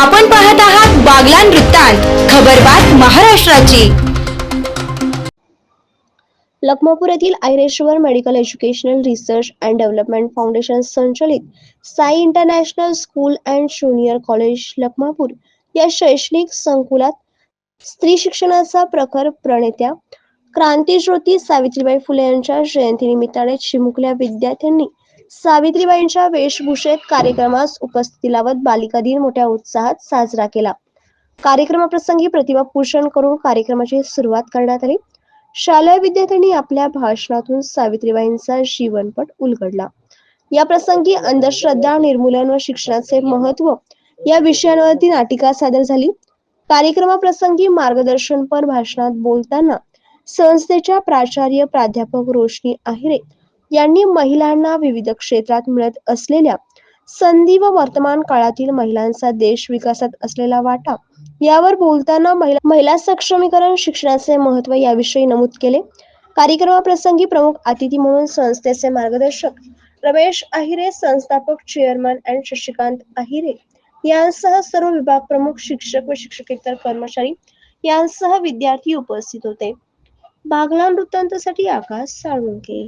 आपण पाहत आहात बागलान वृत्तांत खबरबात महाराष्ट्राची. लखमापूर येथील Ayreshwar medical educational research and development foundation संचलित Sai international school and junior college Lakhmapur या शैक्षणिक संकुलात स्त्री शिक्षणाचा प्रखर प्रणेत्या क्रांतीज्योती सावित्रीबाई फुले यांच्या जयंतीनिमित्ताने चिमुकल्या विद्यार्थ्यांनी सावित्रीबाईंच्या वेशभूषेत कार्यक्रमास उपस्थिती लावत बालिका दिन मोठ्या उत्साहात साजरा केला. कार्यक्रमाप्रसंगी प्रतिभा पोषण करून कार्यक्रमाची सुरुवात करण्यात आली. शालेय विद्यार्थ्यांनी आपल्या भाषणातून सावित्रीबाईंचा जीवनपट उलगडला. या प्रसंगी अंधश्रद्धा निर्मूलन व शिक्षणाचे महत्त्व या विषयांवरती नाटिका सादर झाली. कार्यक्रमाप्रसंगी मार्गदर्शनपर भाषणात बोलताना संस्थेच्या प्राचार्य प्राध्यापक रोशनी आहिरे यांनी महिलांना विविध क्षेत्रात मिळत असलेल्या संधी व वर्तमान काळातील महिलांचा देश विकासात असलेला वाटा. यावर बोलताना महिला महिला सक्षमीकरण शिक्षणाचे महत्त्व याविषयी नमूद केले. कार्यक्रमाप्रसंगी प्रमुख अतिथी म्हणून संस्थेचे मार्गदर्शक रमेश अहिरे संस्थापक चेअरमन अँड शशिकांत अहिरे यांसह सर्व विभाग प्रमुख शिक्षक व शिक्षकेतर कर्मचारी यांसह विद्यार्थी उपस्थित होते. बागला वृत्तांतासाठी आकाश साळुंके